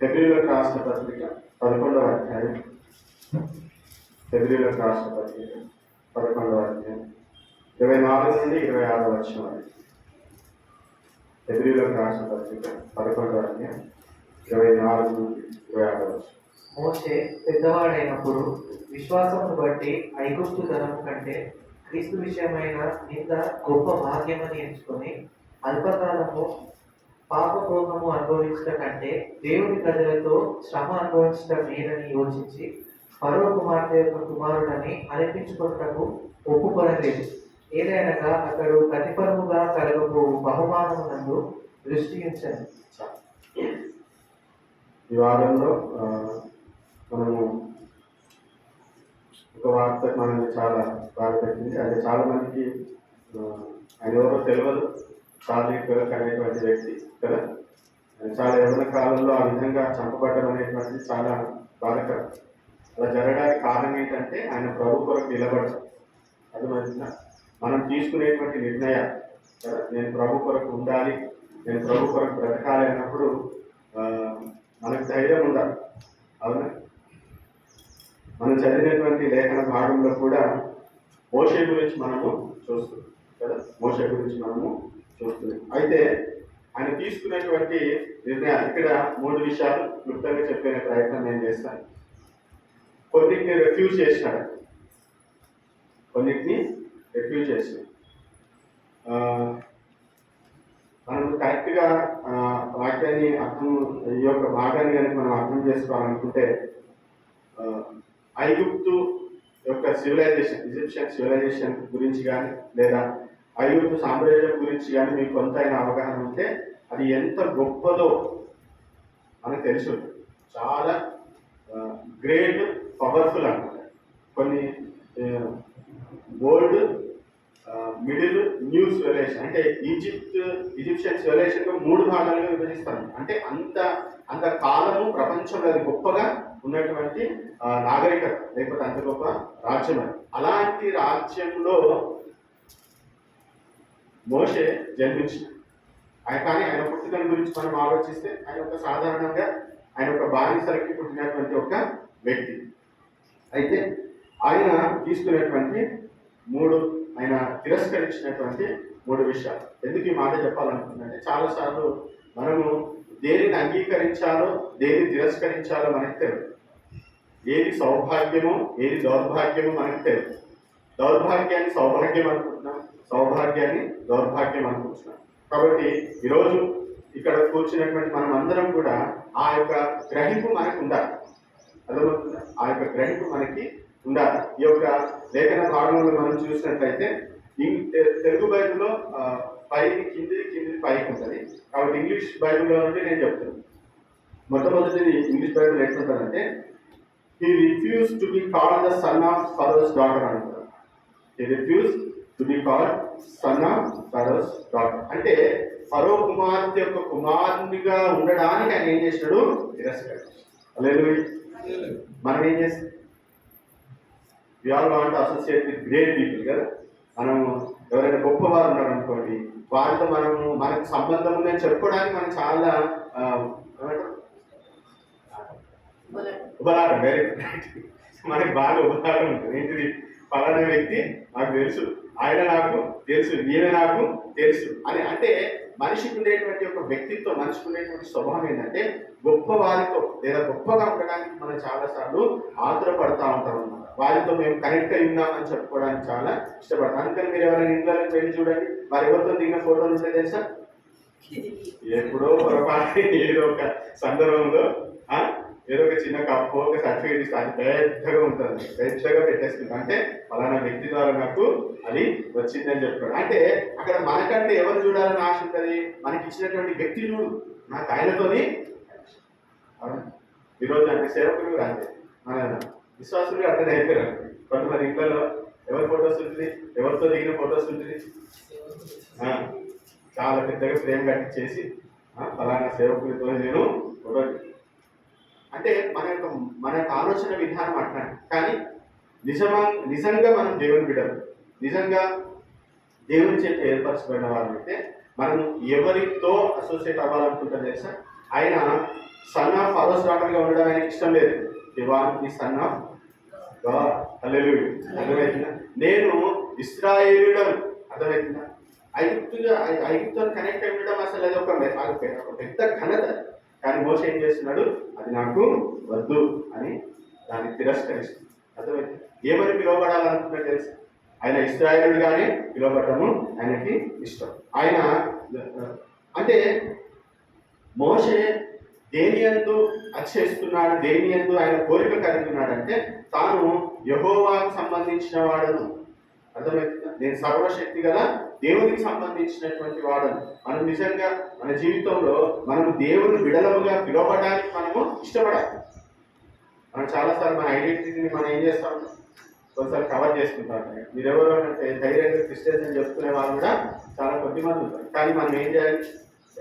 ఫిబ్రవరిలోకి రాసిన పత్రిక పదకొండవ అధ్యాయం. ఫిబ్రవరిలోకి రాసిన పత్రిక పదకొండవ అధ్యాయం. ఇరవై నాలుగు నుండి ఇరవై ఆరు వచ్చిన వరకు ఫిబ్రవరిలోకి రాసిన పత్రిక పదకొండవ అధ్యాయం. ఇరవై నాలుగు నుండి ఇరవై ఆరు వచ్చిన మోసే పెద్దవాడైనప్పుడు విశ్వాసమును బట్టి ఐగుప్తు ధనము కంటే క్రీస్తు విషయమైన నింద గొప్ప భాగ్యమని ఎంచుకొని అల్పకాలము పాపభోగము అనుభవించట కంటే దేవుని ప్రజలతో శ్రమ అనుభవించడం మేలని యోచించి పరవ కుమార్తె యొక్క కుమారుడని అనిపించుకున్నటకు ఒప్పుకొనలేదు. ఏదైనగా అతడు ప్రతిఫలముగా కలగబో బహుమానమునందు దృష్టి ఉంచండి ఈ వారంలో మనము ఒక వార్త మనకి చాలా బాధ పెట్టింది. అది చాలా మందికి అది ఎవరో తెలియదు. చాలీ అనేటువంటి వ్యక్తి కదా? చాలా యవన కాలంలో ఆ విధంగా చంపబడ్డం అనేటువంటిది చాలా బాధకరం. అలా జరగడానికి కారణం ఏంటంటే ఆయన ప్రభు కొరకు నిలబడడం. అది మనం తీసుకునేటువంటి నిర్ణయం కదా? నేను ప్రభు కొరకు ఉండాలి నేను ప్రభు కొరకు బ్రతకాలి అన్నప్పుడు మనకు ధైర్యం ఉండాలి. అవునా? మనం చదివినటువంటి లేఖన భాగంలో కూడా మోషే గురించి మనము చూస్తున్నాం కదా? మోషే గురించి మనము చూస్తుంది. అయితే ఆయన తీసుకున్నటువంటి నిర్ణయాలు ఇక్కడ మూడు విషయాలు క్లుప్తంగా చెప్పే ప్రయత్నం నేను చేస్తాను. కొన్నిటిని రెఫ్యూజ్ చేసినాడు. కొన్నిటిని రెఫ్యూజ్ చేసినాడు. మనం కరెక్ట్గా వాక్యాన్ని అర్థం ఈ యొక్క భాగాన్ని కనుక మనం అర్థం చేసుకోవాలనుకుంటే ఐగుప్తు యొక్క సివిలైజేషన్ ఈజిప్షియన్ సివిలైజేషన్ గురించి కానీ లేదా ఐగుప్తు సామ్రాజ్యం గురించి కానీ మీకు కొంత అయిన అవగాహన ఉంటే అది ఎంత గొప్పదో మనకు తెలుసు. చాలా గ్రేట్ పవర్ఫుల్ అన్నమాట కొన్ని గోల్డ్ మిడిల్ న్యూ సివిలైజేషన్ అంటే ఈజిప్ట్ ఈజిప్షియన్ సివిలైజేషన్ మూడు భాగాలుగా విభజిస్తాను అంటే అంత అంత కాలము ప్రపంచంలో అది గొప్పగా ఉన్నటువంటి నాగరికత లేకపోతే అంత గొప్ప రాజ్యం అలాంటి రాజ్యంలో మోషే జన్మించి ఆయన కానీ ఆయన పుట్టుకల గురించి మనం ఆలోచిస్తే ఆయన ఒక సాధారణంగా ఆయన ఒక బానిసలకి పుట్టినటువంటి ఒక వ్యక్తి. అయితే ఆయన తీసుకునేటువంటి మూడు ఆయన తిరస్కరించినటువంటి మూడు విషయాలు. ఎందుకు ఈ మాట చెప్పాలనుకుంటున్నానంటే చాలాసార్లు మనము దేనిని అంగీకరించాలో దేన్ని తిరస్కరించాలో మనకు తెలియదు. ఏది సౌభాగ్యమో ఏది దౌర్భాగ్యమో మనకు తెలియదు. దౌర్భాగ్యాన్ని సౌభాగ్యం అనుకుంటున్నాం సౌభాగ్యాన్ని దౌర్భాగ్యం అనుకుంటున్నాం కాబట్టి ఈరోజు ఇక్కడ కూర్చున్నటువంటి మనం అందరం కూడా ఆ యొక్క గ్రహింపు మనకు ఉండాలి. అర్థమవుతుందా? ఆ యొక్క గ్రహింపు మనకి ఉండాలి. ఈ యొక్క లేఖన భాగంలో మనం చూసినట్లయితే తెలుగు బైబిల్లో పైకి కింది కింది పైకి ఉంటుంది. కాబట్టి ఇంగ్లీష్ బైబిల్లో నుండి నేను చెప్తున్నాను. మొట్టమొదటిది ఇంగ్లీష్ బైబిల్ ఎట్లుంటుందంటే he refuse to be call the son of Pharaoh's daughter అంటారు refuse to be called son of Pharaoh's daughter అంటే ఫరో కుమార్తె యొక్క కుమారునిగా ఉండడానికి ఆయన ఏం చేసినాడు? తిరస్కరించాడు మనం ఏం చేస్తాం? We all want associate with great people కదా? మనం ఎవరైనా గొప్పవారు ఉన్నారు అనుకోండి వారితో మనము మనకు సంబంధం ఉందని చెప్పుకోవడానికి మనం చాలా ఉబలాటం. వెరీ మనకి బాగా ఉబలాటం ఉంటుంది. ఏంటిది? పలానా వ్యక్తి నాకు తెలుసు ఆయన నాకు తెలుసు ఈయన నాకు తెలుసు అని. అంటే మనిషికి ఉండేటువంటి ఒక వ్యక్తిత్వం మనిషికి ఉండేటువంటి స్వభావం ఏంటంటే గొప్ప వారితో లేదా గొప్పగా ఉండడానికి మనం చాలా సార్లు ఆతురపడతా ఉంటాం అన్నమాట. వారితో మేము కనెక్ట్ అయి ఉన్నామని చెప్పుకోవడానికి చాలా ఇష్టపడతాం. అందుకని మీరు ఎవరైనా ఇంట్లోకి వెళ్ళి చూడండి. వారు ఎవరితో దిగిన ఫోటోలు ఉంటాయి తెలుసా? ఎప్పుడో పొరపాటు ఏదో ఒక సందర్భంలో ఏదో ఒక చిన్న కప్పు ఒక సర్టిఫికేట్ ఇస్తే అది పెద్దగా ఉంటుంది. పెద్దగా పెట్టేస్తుంది. అంటే ఫలానా వ్యక్తి ద్వారా నాకు అది వచ్చిందని చెప్తాడు అంటే అక్కడ మనకంటే ఎవరు చూడాలని ఆశ ఉంటుంది? మనకి ఇచ్చినటువంటి వ్యక్తి చూడు నాకు ఆయనతోని ఈరోజు అంటే సేవకులు కూడా అంతే. మన విశ్వాసులు అర్థం అయిపోయారు. కొంతమంది ఇంట్లో ఎవరి ఫొటోస్ ఉంటుంది? ఎవరితో దిగిన ఫొటోస్ ఉంటుంది? చాలా పెద్దగా ఫ్రేమ్ కట్టి చేసి ఫలానా సేవకులతో నేను ఫోటో అంటే మన యొక్క మన యొక్క ఆలోచన విధానం అట్లా కానీ నిజమా నిజంగా మనం దేవుని బిడ్డలు నిజంగా దేవుని చేత ఏర్పరచబడిన వాళ్ళైతే మనం ఎవరితో అసోసియేట్ అవ్వాలనుకుంటాం తెలుసా? ఆయన సన్ ఆఫ్ ఫరోస్ డాక్టర్గా ఉండడం ఆయనకి ఇష్టం లేదు. దివానికి సన్ ఆఫ్ గాడ్ అర్థమవుతుందా నేను ఇస్రాయేలుడం అర్థమవుతుందా ఐగుప్తుగా ఐగుప్తో కనెక్ట్ అయి అసలు అది ఒక ఒక పెద్ద ఘనత. కానీ మోస ఏం చేస్తున్నాడు? అది నాకు వద్దు అని దాన్ని తిరస్కరిస్తుంది. అర్థమైంది? ఏమని పిలువబడాలనుకుంటున్నాడు తెలుసు? ఆయన ఇస్రాయలుడుగానే పిలువబడము ఆయనకి ఇష్టం. ఆయన అంటే మోషే దేని ఎందు అచ్చేస్తున్నాడు దేని ఎందు ఆయన కోరిక కలిగి తాను యహోవాకు సంబంధించిన వాడను. అర్థమవుతుందా నేను సర్వశక్తి గల దేవునికి సంబంధించినటువంటి వాడు మనం నిజంగా మన జీవితంలో మనం దేవుని విడలముగా పిలవడానికి మనము ఇష్టపడాలి. మనం చాలాసార్లు మన ఐడెంటిటీని మనం ఏం చేస్తాం? కొన్నిసార్లు కవర్ చేసుకుంటాం. మీరెవరు అంటే ధైర్యంగా క్రిస్టియన్స్ అని చెప్పుకునే వాళ్ళు కూడా చాలా కొద్ది మంది ఉంటారు. కానీ మనం ఏం చేయాలి?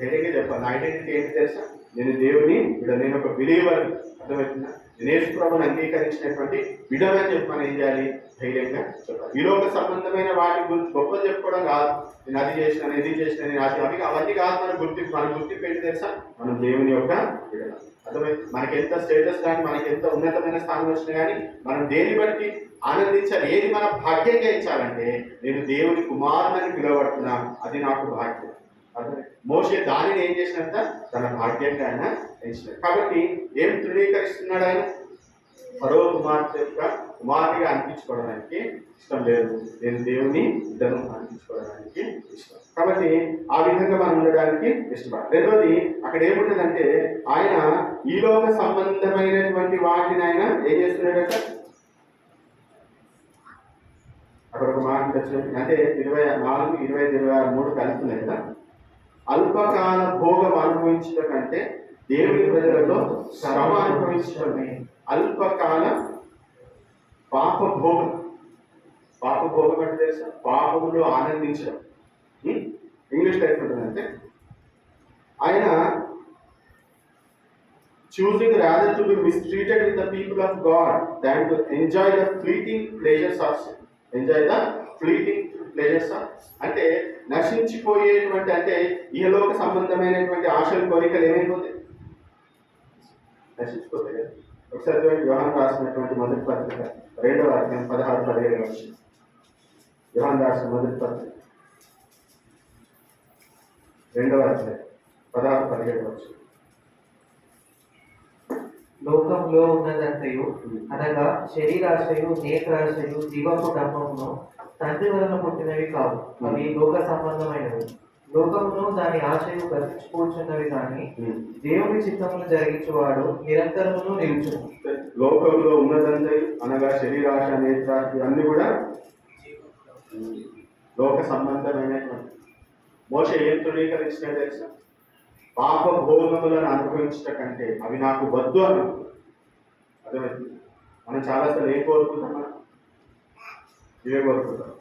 ధైర్యంగా చెప్పాలి. ఐడెంటిటీ ఏంటి తెలుసా? నేను దేవుని ఇక్కడ నేను ఒక బిలీవర్ అర్థమవుతుందా? నేను అంగీకరించినటువంటి విడమని చెప్పి మనం ఏం చేయాలి? ధైర్యంగా చెప్పాలి. ఈ లోక సంబంధమైన వాటి గురించి గొప్పలు చెప్పుకోవడం కాదు. నేను అది చేసిన ఇది చేసిన నేను అది అవి అవన్నీ కాదు మన గుర్తింపు మన గుర్తింపు ఏంటి తెలుసా? మనం దేవుని యొక్క బిడ్డలం అర్థమైంది? మనకి ఎంత స్టేటస్ కానీ మనకి ఎంత ఉన్నతమైన స్థానం వచ్చినా కానీ మనం దేని బట్టి ఆనందించాలి? ఏది మన భాగ్యంగా ఇచ్చాలంటే నేను దేవుని కుమారుని పిలువబడుతున్నాను. అది నాకు భాగ్యం. మోసే దానిని ఏం చేసినంత తన భాగ్యంగా ఆయన ఎంచినాడు కాబట్టి ఏం తృణీకరిస్తున్నాడు ఆయన? పరో కుమార్తె యొక్క కుమారుడిగా అనిపించుకోవడానికి ఇష్టం లేదు. నేను దేవుని ఇద్దరు అనిపించుకోవడానికి ఇష్టం. కాబట్టి ఆ విధంగా మనం ఉండడానికి ఇష్టపడ రెండోది అక్కడ ఏముంటుందంటే ఆయన ఈ లోక సంబంధమైనటువంటి వాటిని ఆయన ఏం చేస్తున్నాడట? అక్కడ ఒక మాట వచ్చినట్టు అంటే ఇరవై నాలుగు ఇరవై ఇరవై ఆరు మూడు కలుపుతున్నాయి కదా. అల్పకాల భోగం అనుభవించిన కంటే దేవుని ప్రజలలో శ్రమ అనుభవించడమే. అల్పకాల పాప భోగం పాప భోగం అంటే పాపములో ఆనందించడం. ఇంగ్లీష్ అయిపోతుందంటే ఆయన choosing rather to be mistreated in the people of God than enjoy the fleeting pleasures of enjoy the fleeting play చేస్తాం. అంటే నశించిపోయేటువంటి అంటే ఈలోక సంబంధమైనటువంటి ఆశలు కోరికలు ఏమైపోతాయి? నశించిపోతాయి కదా. ఒకసారి వివాహం రాసినటువంటి మొదటి పత్రిక రెండవ అధ్యాయం పదహారు పదిహేడు వచ్చి యోహాన్ రాసిన మొదటి పత్రిక. రెండవ అధ్యాయం పదహారు పదిహేడు వచ్చి లోకంలో ఉన్నదంతయు అనగా శరీరాశయు నేత్రాశయు జీవపు డమ్మమును తండ్రి వలన పుట్టినవి కావు. అవి లోక సంబంధమైనవి. లోకమును దాని ఆశయు గతించుకూర్చున్నవి కానీ దేవుని చిత్తమును జరిగించువాడు నిరంతరమును నిలుచును. లోకంలో ఉన్నదంతా అనగా శరీరాశ నేత్ర ఇవన్నీ కూడా లోక సంబంధమైనటువంటి. మోస ఏం తృణీకరించిన తెలుసా? పాప భోగములను అనుభవించట కంటే అవి నాకు వద్దు అని అర్థమైంది? మనం చాలాసార్లు ఏం కోరుకుంటాం మనం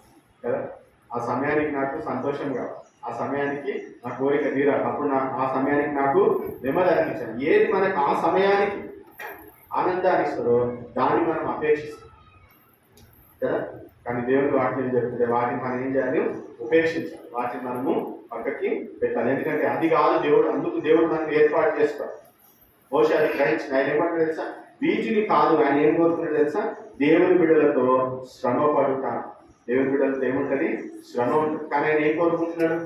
కదా? ఆ సమయానికి నాకు సంతోషం కావాలి. ఆ సమయానికి నా కోరిక తీరాలి. అప్పుడు నా ఆ సమయానికి నాకు నెమ్మది అనిపించాలి. ఏది మనకు ఆ సమయానికి ఆనందాన్ని ఇస్తుందో దాన్ని మనం అపేక్షిస్తాం. కదా? కానీ దేవుడు వాటిని చెప్తుంటే వాటిని మనం ఏం చేయాలి? ఉపేక్షించాలి. వాటిని మనము పక్కకి పెట్టాలి. ఎందుకంటే అది కాదు దేవుడు అందుకు దేవుడు మనం ఏర్పాటు చేస్తాడు. బహుశా అది గ్రహించిన ఆయన ఏమంటారు తెలుసా? వీటిని కాదు ఆయన ఏం కోరుతున్నాడు తెలుసా? దేవుని బిడ్డలతో శ్రమ పడుట దేవుని బిడ్డలతో ఏముంటుంది? శ్రమ ఉంటుంది. కానీ ఆయన ఏం కోరుకుంటున్నాడు?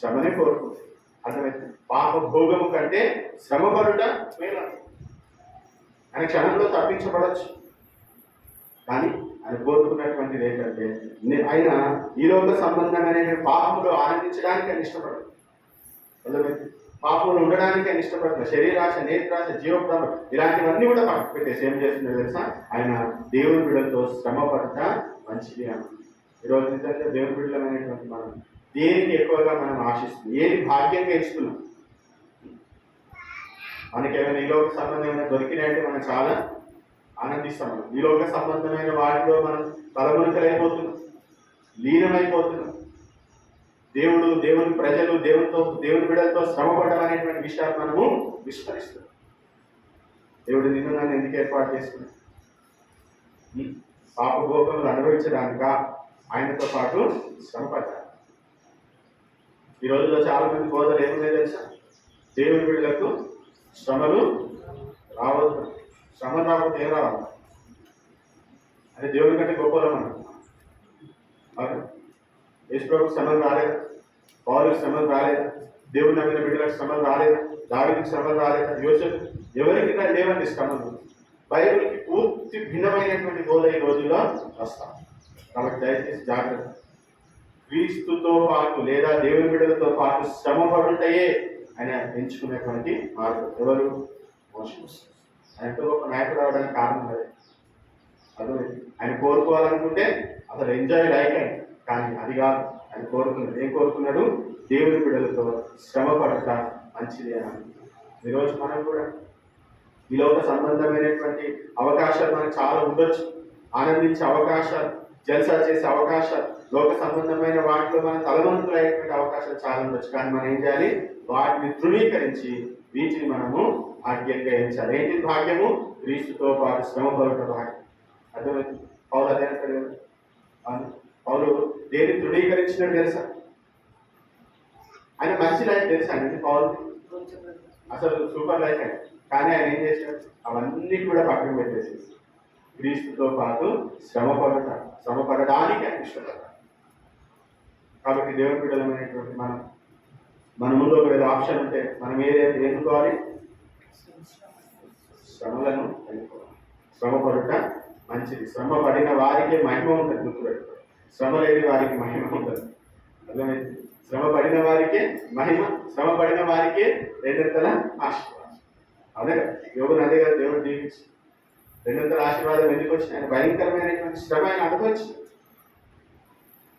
శ్రమనే కోరుకుంటున్నాడు. అర్థమైంది? పాప భోగము కంటే శ్రమ పడుట మేలు. ఆయన క్షణంలో తప్పించబడచ్చు. కానీ ఆయన కోరుకున్నటువంటిది ఏంటంటే ఆయన ఈ లోక సంబంధంగానే పాపంలో ఆనందించడానికి ఆయన ఇష్టపడదు అర్థమైంది? పాపంలో ఉండడానికి ఆయన ఇష్టపడుతున్నారు శరీరాశ నేత్రాశ జీవప్రమ ఇలాంటివన్నీ కూడా పక్కకు పెట్టేసి ఏం చేస్తున్నారు తెలుసా? ఆయన దేవుని బిడ్డలతో శ్రమ మంచిది అని. ఈరోజు నిజంగా దేవుని బిడ్డలమైనటువంటి మనం దేనికి ఎక్కువగా మనం ఆశిస్తున్నాం? ఏది భాగ్యంగా ఇస్తున్నాం మనకి ఏమైనా ఈ లోక సంబంధమైన దొరికినాయంటే మనం చాలా ఆనందిస్తాం ఈ లోక సంబంధమైన వాటిలో మనం తలమునకలైపోతున్నాం లీనమైపోతున్నాం. దేవుడు దేవుని ప్రజలు దేవునితో దేవుని బిడలతో శ్రమపడడం అనేటువంటి విషయాలు మనము విస్మరిస్తున్నాం. దేవుడు నిన్ను నన్ను ఎందుకు ఏర్పాటు చేసుకున్నాడు? పాపభోగములు అనుభవించడానిక? ఆయనతో పాటు శ్రమపడ్డాడు. ఈ రోజుల్లో చాలా మంది బోధలు ఏమున్నాయి తెలుసా? దేవుని బిడ్డలకు శ్రమలు రావద్దు. శ్రమ రావద్దు ఏం రావాలి? అదే దేవుని కంటే గొప్పలో మనం యేసు ప్రభు శ్రమలు రాలేదు. పౌరు శ్రమలు రాలేదు దేవుని నమ్మిన బిడ్డలకు శ్రమలు రాలేదు దాడికి శ్రమలు రాలేదు యోసెఫ్ ఎవరికి రా- లేవండి శ్రమలు. బైబిల్కి పూర్తి భిన్నమైనటువంటి బోధ ఈ రోజుల్లో వస్తాం కాబట్టి దయచేసి జాగ్రత్త. క్రీస్తుతో పాటు లేదా దేవుని బిడ్డలతో పాటు శ్రమ పడుంటాయే ఆయన ఎంచుకునేటువంటి మార్గం. ఎవరు? ఆయనతో ఒక నాయకుడు అవడానికి కారణం అదే. అర్థమైంది? ఆయన కోరుకోవాలనుకుంటే అసలు ఎంజాయ్ లైఫ్ కానీ అది కాదు. ఆయన కోరుకున్నాడు. ఏం కోరుకున్నాడు? దేవుని బిడ్డలతో శ్రమ పడట మంచిది అని ఈరోజు మనం కూడా ఈ లోక సంబంధమైనటువంటి అవకాశాలు మనకు చాలా ఉండొచ్చు. ఆనందించే అవకాశాలు జల్సా చేసే అవకాశాలు లోక సంబంధమైన వాటిలో మన తలవంతులైనటువంటి అవకాశాలు చాలా ఉండొచ్చు. కానీ మనం ఏం చేయాలి? వాటిని తృణీకరించి వీటిని మనము భాగ్యంగా ఎంచాలి. ఏంటి భాగ్యము? క్రీస్తుతో పాటు శ్రమ పడట భాగ్యం. అర్థమైంది? పౌరు అదే అంటాడు పౌరు అవును. దేని తృణీకరించినట్టు తెలుసా? ఆయన మంచి లైఫ్ తెలుసా అండి పౌలు అసలు సూపర్ లైఫ్ అండి కానీ ఆయన ఏం చేశాడు? అవన్నీ కూడా పక్కన పెట్టేసి క్రీస్తుతో పాటు శ్రమ పడట శ్రమ పడడానికి ఆయన ఇష్టపడ్డాడు. కాబట్టి దేవుని బిడ్డలమైనటువంటి మనం మన ముందు ఒకవేళ ఆప్షన్ ఉంటే మనం ఏదైతే ఎన్నుకోవాలి? శ్రమలను ఎన్నుకోవాలి. శ్రమ పడుట మంచిది. శ్రమ పడిన వారికే మహిమ ఉంటుంది. గుర్తుపెట్టుకోవాలి శ్రమ లేని వారికి మహిమ ఉంటుంది. అర్థమైంది? శ్రమ పడిన వారికే మహిమ శ్రమ పడిన వారికే రెండంతల ఆశీర్వాదం. అదే కదా? యోగులు అదే కదా దేవుడు దీవించి. రెండంతల ఆశీర్వాదం ఎందుకు వచ్చి ఆయన భయంకరమైనటువంటి శ్రమ ఆయన అనుభవించి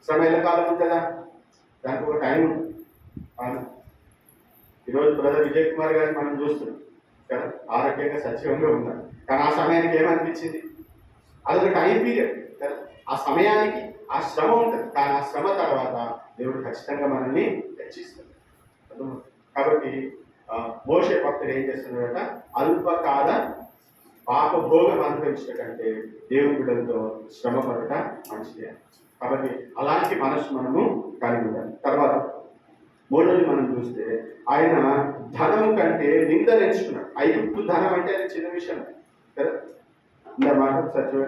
శ్రమ ఎలా కాలం ఉంటుందా? దానికి ఒక టైం ఉంది. ఈరోజు బ్రదర్ విజయ్ కుమార్ గారిని మనం చూస్తున్నాం. కదా? ఆరోగ్యంగా సజీవంగా ఉన్నారు. కానీ ఆ సమయానికి ఏమనిపించింది? అదొక టైం పీరియడ్ కదా? ఆ సమయానికి ఆ శ్రమ ఉంటుంది. కానీ ఆ శ్రమ తర్వాత దేవుడు ఖచ్చితంగా మనల్ని హెచ్చిస్తాడు కాబట్టి ఆ, భక్తులు భక్తుడు ఏం చేస్తున్నాడట? అల్పకాల పాప భోగం అనుభవించట కంటే దేవుని బిడ్డలతో శ్రమ పడట మంచిదే కాబట్టి అలాంటి మనసు మనము కలిగి ఉండాలి. తర్వాత మూడోది మనం చూస్తే ఆయన ధనం కంటే నింద నేర్చుకున్నాడు. ఐదు ధనం అంటే అది చిన్న విషయం. కదా? ఇంత మాట ఒకసారి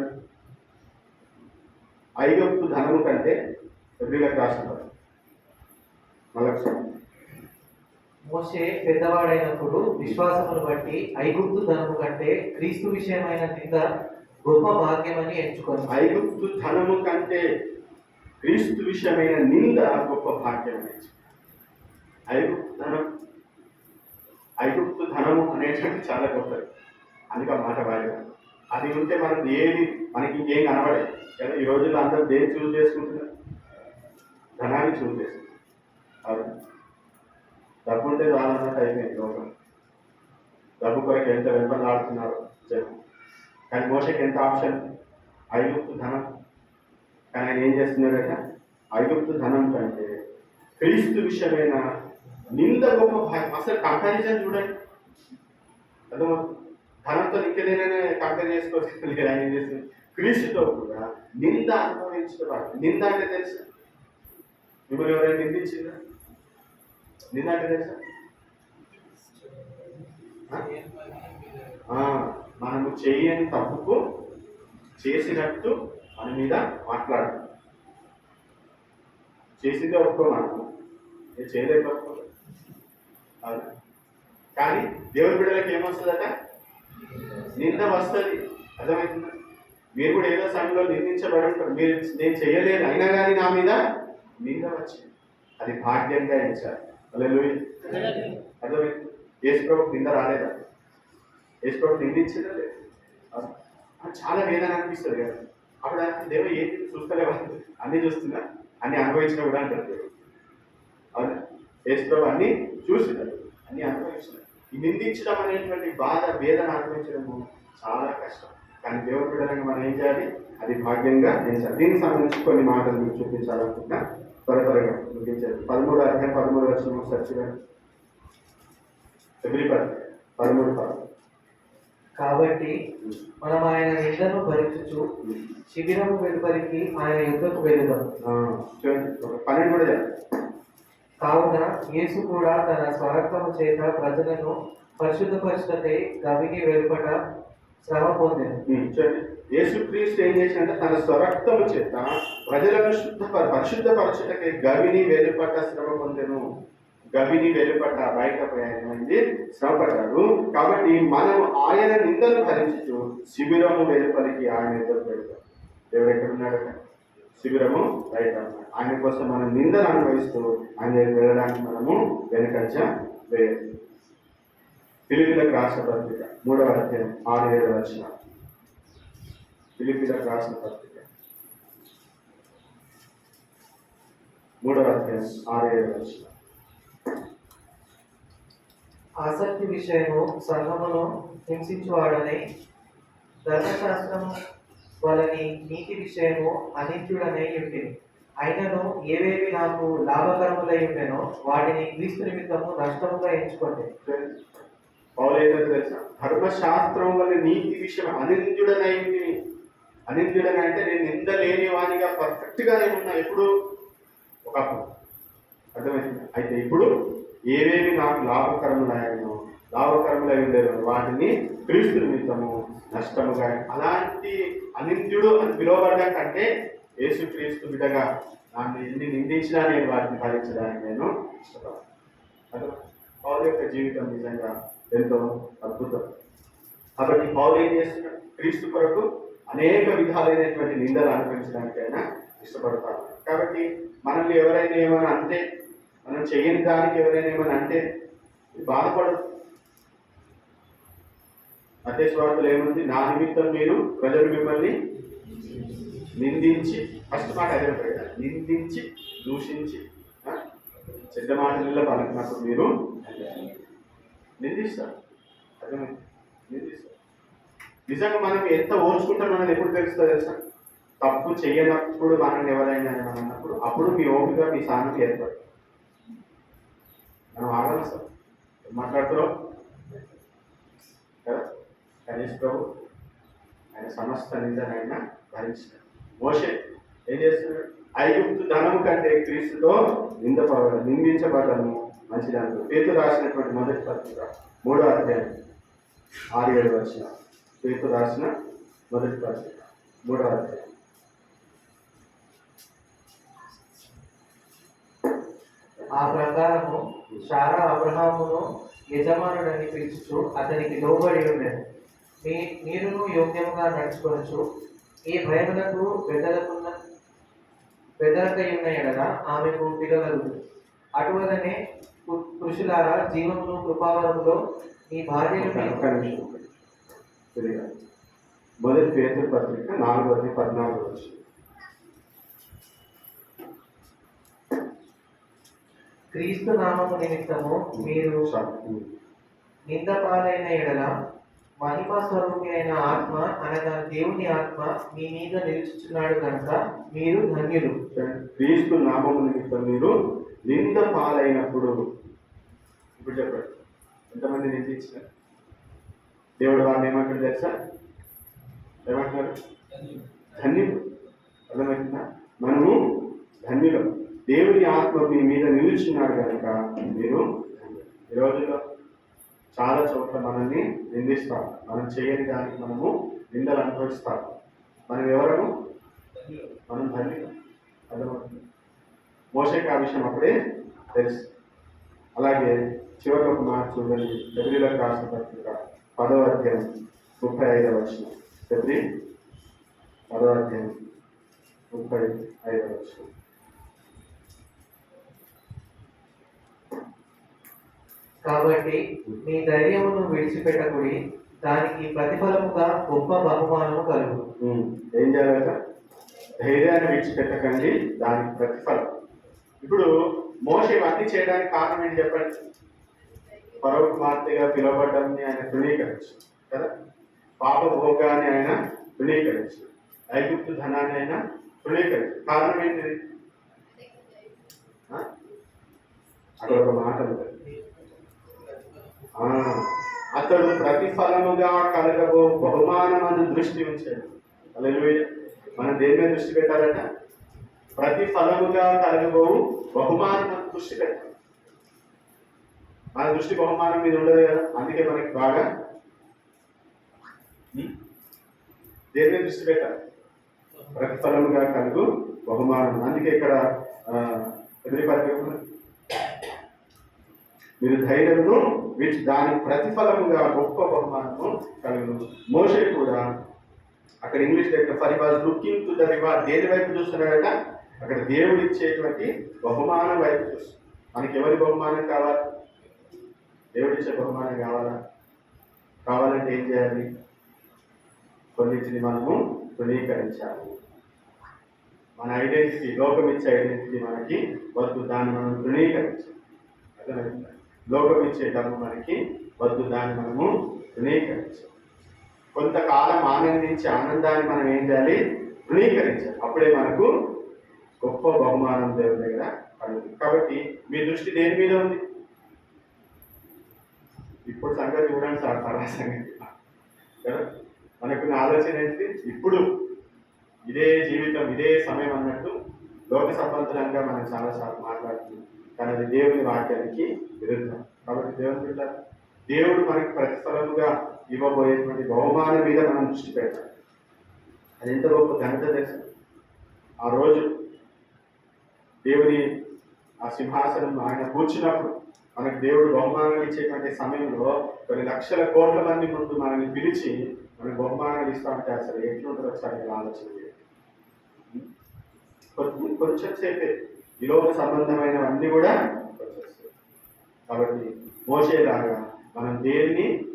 ఐగుప్తు ధనము కంటే ఎబ్రిలకు రాస్తున్నారు మళ్ళొకసారి మోషే పెద్దవాడైనప్పుడు విశ్వాసమును బట్టి ఐగుప్తు ధనము కంటే క్రీస్తు విషయమైన నింద గొప్ప భాగ్యమని ఎంచుకొని. ఐగుప్తు ధనము కంటే క్రీస్తు విషయమైన నింద గొప్ప భాగ్యం ఐగుప్తు ధనం ఐగుప్తు ధనము అనేటువంటి చాలా గొప్పది. అందుకే ఆ మాట వాడారు అది ఉంటే మనం ఏది మనకి ఇంకేం కనబడే కదా ఈ రోజుల్లో అందరూ దేని చూజ్ చేసుకుంటున్నారు? ధనాన్ని చూస్ చేసుకుంటారు అవును. డబ్బు ఉంటే చాలన్నట్టు అయిపోయింది లోకం. డబ్బు కొరకు ఎంత వెంపలాడుతున్నారు జనం. కానీ మోసకి ఎంత ఆప్షన్? ఐగుప్తు ధనం. కానీ ఆయన ఏం చేస్తున్నాడట? ఐగుప్తు ధనం కంటే క్రీస్తు విషయమైన నింద గొప్ప భాగ్యం. అసలు కంపారిజన్ చూడండి. అర్థమవుతుంది? ధనంతో ఇంకేదైనా కంపేర్ చేసుకోవచ్చు లేదు. ఆయన ఏం క్రీస్తుతో కూడా నింద అనుభవించడం నింద అంటే తెలుసు? మిమ్మల్ని ఎవరైనా నిందించిందా? నింద అంటే తెలుసా? మనము చేయని తప్పుకు చేసినట్టు మన మీద మాట్లాడదు చేసిందే ఒప్పుకో మనము నేను చేయలేదు కానీ దేవుడి బిడ్డలకి ఏమొస్తుందట? నింద వస్తుంది. అర్థమవుతుందా మీరు కూడా ఏదో సమయంలో నిందించబడి ఉంటారు. మీరు నేను చేయలేదు. అయినా కానీ నా మీద నింద వచ్చింది. అది భాగ్యంగా ఎంచాలి అలా అర్థమైంది? యేసు ప్రభు నింద రాలేదా? యేసు ప్రభు నిందించిందా లేదు? చాలా వేదన అనిపిస్తుంది కదా. అప్పుడు అంటే దేవుడు ఏంటి చూస్తలేవా? అన్ని చూస్తున్నా? అన్ని అనుభవించిన కూడా అంటారు దేవుడు. అవునా? యేసు ప్రభు చూసినాడు అన్నీ అనుభవించినాడు నిందించడం అనేటువంటి బాధ వేదన అనుభవించడము చాలా కష్టం. కానీ దేవుడి బిడ్డలంగా మనం ఏం చేయాలి? అది భాగ్యంగా చేయాలి దీనికి సంబంధించి కొన్ని మాటలు మీకు చూపించాలనుకుంటున్నా. త్వర త్వరగా ముగించాలి పదమూడు అధ్యాయం పదమూడు వచ్చిన ఒకసారి చూడండి ఎవ్రీ పది పదమూడు పదమూడు కాబట్టి మనం ఆయన నిందను భరించుచు శిబిరము వెలుపలికి ఆయన యుద్ధకు వెళుదాం. చూడండి. పన్నెండు కూడా కావున యేసు కూడా తన స్వరక్తము చేత ప్రజలను పరిశుద్ధ పరిశుద్ధతే గవిని వెలుపట శ్రమ పొందాను. ఉమ్, చూడండి. యేసుక్రీస్తు ఏం చేసిందంటే తన స్వరక్తము చేత ప్రజలను శుద్ధ పరిశుద్ధపరచుటకి గవిని వెలుపట శ్రమ పొందెను. గవిని వెలుపట బయట ప్రయాణమైంది శ్రమపడ్డాడు. కాబట్టి మనం ఆయన నిందను భరించు శిబిరము వెలుపలికి ఆయన ఎదురు పెడతాం. దేవుడు ఎక్కడ ఉన్నాడు శిబిరము బయట ఆయన కోసం మనం నిందలు అనుభవిస్తూ ఆయన వెళ్ళడానికి మనము వెనకంచ వేయాలి ఫిలిపిలకు రాసిన పత్రిక మూడవ అధ్యాయం ఆరు ఏడు వచ్చిన పిలిపిలకు రాసిన పత్రిక మూడవ అధ్యాయం ఆరు ఏడు వచ్చిన ఆసక్తి విషయము సంఘమును హింసించువాడని ధర్మశాస్త్రము వాళ్ళని నీతి విషయము అనిత్యుడనై ఉంటుంది అయినను ఏవేవి నాకు లాభకరములై ఉండేనో వాటిని క్రీస్తు నిమిత్తము నష్టముగా ఎంచుకోండి. పౌలు తెలుసా? ధర్మశాస్త్రం వల్ల నీతి విషయం అనింద్యుడనైంది అనింద్యుడని అంటే నేను నింద లేని వానిగా పర్ఫెక్ట్గా నేను ఉన్నా ఎప్పుడు? ఒకప్పుడు. అర్థమైంది? అయితే ఇప్పుడు ఏవేవి నాకు లాభకరములయ్యాయో లాభకరములై ఉండేవి వాటిని క్రీస్తు నిమిత్తము నష్టముగా అలాంటి అనింద్యుడు అని పిలువబడడం కంటే యేసు క్రీస్తు బిడ్డగా నన్ను ఎన్ని నిందించినా నేను వాటిని భరించడానికి నేను ఇష్టపడతాను పౌరు యొక్క జీవితం నిజంగా ఎంతో అద్భుతం. కాబట్టి పౌరు ఏం చేస్తున్నాడు? క్రీస్తు కొరకు అనేక విధాలైనటువంటి నిందలు అనుభవించడానికి ఆయన కాబట్టి మనల్ని ఎవరైనా ఏమైనా అంటే మనం చేయని దానికి ఎవరైనా ఏమైనా అంటే బాధపడదు అదే స్వార్థలు ఏముంది? నా నిమిత్తం మీరు ప్రజలు మిమ్మల్ని నిందించి ఫస్ట్ మాట అదే నిందించి దూషించి చెడ్డ మాటలలో పలికినప్పుడు మీరు నిందిస్తారు. నిందిస్తారు. నిజంగా మనం ఎంత ఓర్చుకుంటాం మనల్ని ఎప్పుడు తెలుస్తుంది తెలుసా? తప్పు చేయనప్పుడు మనల్ని ఎవరైనా అన్నప్పుడు అప్పుడు మీ ఓపిక మీ సానుకి ఏర్పడు మనం ఆడాలి సార్. మాట్లాడుతున్నాం? కదా? గణేష్ ప్రభు ఆయన సమస్త నిందనైనా భరించాడు మోషే ఏం చేస్తున్నాడు? ఐగుప్తు ధనము కంటే క్రీస్తుతో నింద నిందించబడము మంచిదానికి పేతు రాసినటువంటి మొదటి పత్రిక మూడో అధ్యాయం ఆరు ఏడు వచ్చిన. పేతు రాసిన మొదటి పత్రిక మూడో అధ్యాయం. ఆ ప్రకారము శారా అబ్రహామును యజమానుడని పిలుచుచు అతనికి లోబడి ఉండేది మీ మీరును యోగ్యముగా నడుచుకొనచ్చు. ఈ భయములకు బెదరకున్న బెదరకై ఉన్న ఎడల ఆమెకు పిలగలదు అటువలనే పురుషులారా జీవమును కృపావరములో మీ భార్యను? మొదటి పేతు పత్రిక నాలుగోది పద్నాలుగు వచ్చి. క్రీస్తు నామము నిమిత్తము మీరు నింద పాలైన ఎడల మహిమా స్వరూపి అయిన ఆత్మ అనగా దేవుని ఆత్మ మీ మీద నిలుచుచున్నాడు కనుక మీరు ధన్యులు. క్రీస్తు నామము నిమిత్తం మీరు నింద పాలైనప్పుడు ఇప్పుడు చెప్పండి. ఎంతమంది నిందించిన? దేవుడు వారిని ఏమంటాడు తెలుసా? ఏమంటారు ధన్యులు. అర్థమవుతుందా మనము ధన్యులం. దేవుని ఆత్మ మీ మీద నిలుచున్నాడు కనుక మీరు ధన్యులు. ఈ రోజుల్లో చాలా చోట్ల మనల్ని నిందిస్తాం మనం చేయని దానికి మనము నిందలు అనుభవిస్తాం మనం ఎవరము? మనం ధన్యులం. అర్థమవుతుంది? మోసకి ఆ విషయం అప్పుడే తెలుసు. అలాగే చివరి ఒక మాట చూడండి. ఫిబ్రిలకు రాసిన పత్రిక పదవ అధ్యాయం ముప్పై ఐదవ వచ్చిన ఫిబ్రి పదవ అధ్యాయం ముప్పై ఐదవ వచ్చిన కాబట్టి నీ ధైర్యమును విడిచిపెట్టకుడి దానికి ప్రతిఫలముగా గొప్ప బహుమానము కలుగు. ఏం చేయాలట? ధైర్యాన్ని విడిచిపెట్టకండి దానికి ప్రతిఫలం. ఇప్పుడు మోస ఇవన్నీ చేయడానికి కారణం ఏంటి చెప్పండి? పరవ కుమార్తెగా పిలువబడ్డాన్ని ఆయన తృణీకరించు కదా? పాప భోగాన్ని ఆయన తృణీకరించు ఐగుప్తు ధనాన్ని ఆయన తృణీకరించు కారణం ఏంటిది? అక్కడ ఒక మాట ఉంటుంది అతడు ప్రతిఫలముగా కలగబో బహుమానమను దృష్టి ఉంచాడు. అలా మనం దేని మీద దృష్టి పెట్టాలట? ప్రతిఫలముగా కలగబో బహుమానం దృష్టి పెట్టాలి. మన దృష్టి బహుమానం మీద ఉండదు కదా? అందుకే మనకి బాగా దేని మీద దృష్టి పెట్టాలి? ప్రతిఫలముగా కలుగు బహుమానం. అందుకే ఇక్కడ ఎదురు పలికి మీరు ధైర్యమును వీటి దాని ప్రతిఫలముగా గొప్ప బహుమానము కలుగును మోషే కూడా అక్కడ ఇంగ్లీష్ దగ్గర for was looking to the reward దేని వైపు చూస్తున్నాడట? అక్కడ దేవుడు ఇచ్చేటువంటి బహుమానం వైపు చూస్తున్నాడు. మనకి ఎవరి బహుమానం కావాలి? దేవుడు ఇచ్చే బహుమానం కావాలా? కావాలంటే ఏం చేయాలి? కొన్నింటిని మనము తృణీకరించాలి. మన ఐడెంటిటీ లోకం ఇచ్చే ఐడెంటిటీ మనకి వద్దు. దాన్ని మనం తృణీకరించాలి. అర్థమైందా? లోకం ఇచ్చే డబ్బు మనకి వద్దు దాన్ని మనము ధృవీకరించాలి కొంతకాలం ఆనందించే ఆనందాన్ని మనం ఏం చేయాలి? ధృవీకరించాలి అప్పుడే మనకు గొప్ప బహుమానం దేవుని దగ్గర పడుతుంది కాబట్టి మీ దృష్టి దేని మీద ఉంది? ఇప్పుడు సంగతి చూడండి సార్ తర్వాత సంగతి. కదా? మనకున్న ఆలోచన ఏంటి? ఇప్పుడు ఇదే జీవితం ఇదే సమయం అన్నట్టు లోక సంబంధంగా మనం చాలాసార్లు మాట్లాడుతున్నాం. కానీ అది దేవుని వాక్యానికి విరుద్ధం. కాబట్టి దేవుని బిడ్డ దేవుడు మనకి ప్రతిఫలముగా ఇవ్వబోయేటువంటి బహుమానం మీద మనం దృష్టి పెట్టాలి అది ఎంత గొప్ప ఘనత తెలుసు? ఆ రోజు దేవుని ఆ సింహాసనం ఆయన కూర్చున్నప్పుడు మనకు దేవుడు బహుమానాలు ఇచ్చేటువంటి సమయంలో కొన్ని లక్షల కోట్ల మంది ముందు మనల్ని పిలిచి మనకు బహుమానాలు ఇస్తా ఉంటే అసలు ఎట్లుంటారు ఒకసారి ఆలోచన కొంచెం కొంచెం సేపే ఈ లోక సంబంధమైనవన్నీ కూడా వచ్చేస్తాయి. కాబట్టి మోసేలాగా మనం దేన్ని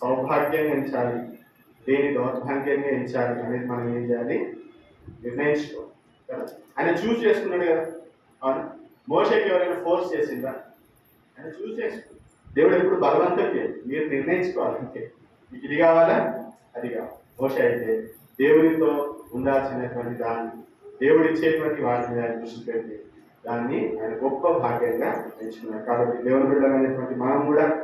సౌభాగ్యంగా ఎంచాలి దేని దౌర్భాగ్యంగా ఎంచాలి అనేది మనం ఏం చేయాలి? నిర్ణయించుకోవాలి కదా? ఆయన చూస్ చేసుకున్నాడు కదా. అవును? మోసకి ఎవరైనా ఫోర్స్ చేసిందా? ఆయన చూస్ చేసుకున్నాడు దేవుడు ఎప్పుడు బలవంతం మీరు నిర్ణయించుకోవాలి అంతే. మీకు ఇది కావాలా? అది కావాలి. మోస అయితే దేవునితో ఉండాల్సినటువంటి దాన్ని దేవుడు ఇచ్చేటువంటి వాటిని ఆయన దృష్టి పెట్టి దాన్ని ఆయన గొప్ప భాగ్యంగా ఎంచుకున్నాడు కాబట్టి దేవుని బిడ్డలైనటువంటి మనం కూడా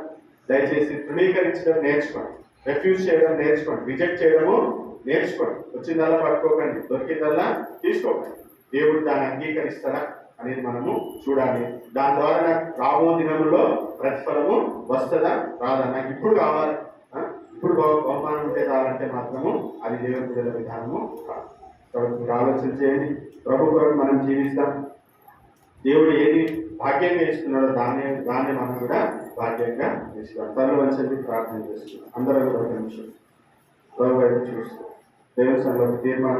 దయచేసి తృణీకరించడం నేర్చుకోండి. రెఫ్యూజ్ చేయడం నేర్చుకోండి. రిజెక్ట్ చేయడము నేర్చుకోండి. వచ్చిందల్లా పట్టుకోకండి. దొరికిందల్లా తీసుకోకండి. దేవుడు దాన్ని అంగీకరిస్తారా అనేది మనము చూడాలి. దాని ద్వారా నాకు రాబో దినములో ప్రతిఫలము వస్తుందా? రాదా? నాకు ఇప్పుడు కావాలి. ఇప్పుడు బహుమానం ఉంటే చాలంటే మాత్రము అది దేవుని బిడ్డల విధానము కాదు. కాబట్టి మీరు ఆలోచన చేయండి ప్రభు కొరకు మనం జీవిస్తాం. దేవుడు ఏది భాగ్యంగా ఇస్తున్నాడో దాన్ని దాన్ని మనం కూడా భాగ్యంగా ఇస్తున్నాం. తను వచ్చేది ప్రార్థన చేస్తున్నాం. అందరూ కూడా ఒక నిమిషం. ప్రభు వైపు చూస్తాం దేవస్థానంలో తీర్మానం